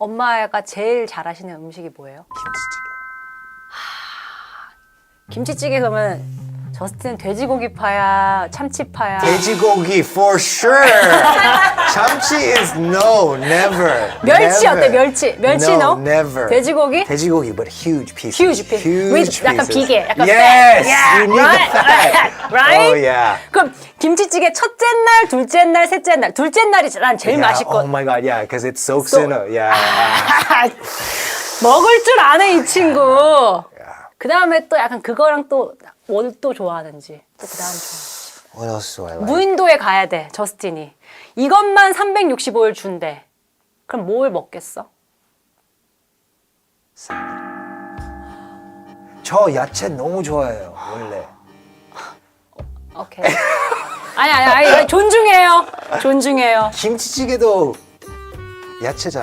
엄마가 제일 잘하시는 음식이 뭐예요? 김치찌개. 김치찌개 그러면 저스틴 돼지고기 파야, 참치 파야. 돼지고기 for sure. 참치 is no, never. 멸치 never. 어때? 멸치. 멸치 no, no? never. 돼지고기? 돼지고기, but huge pieces. Huge piece. With 약간. 비계, 약간 yes, fat. Yeah, you need right, the fat. right? Oh yeah. 그럼 김치찌개 첫째 날, 둘째 날, 셋째 날. 둘째 날이 난 제일 Yeah, 맛있고 Oh my god, yeah, because it soaks So- in it. Yeah. 먹을 줄 아네 이 친구. 그 다음에 또 약간 그거랑 또 뭘 또 좋아하는지 또 그 다음 좋아. What else do I like? 무인도에 가야 돼 저스틴이. 이것만 365일 준대. 그럼 뭘 먹겠어? 저 야채 너무 좋아해요, 원래. 오케이. 아니 아니 아니 존중해요. 존중해요. 김치찌개도 야채잖아.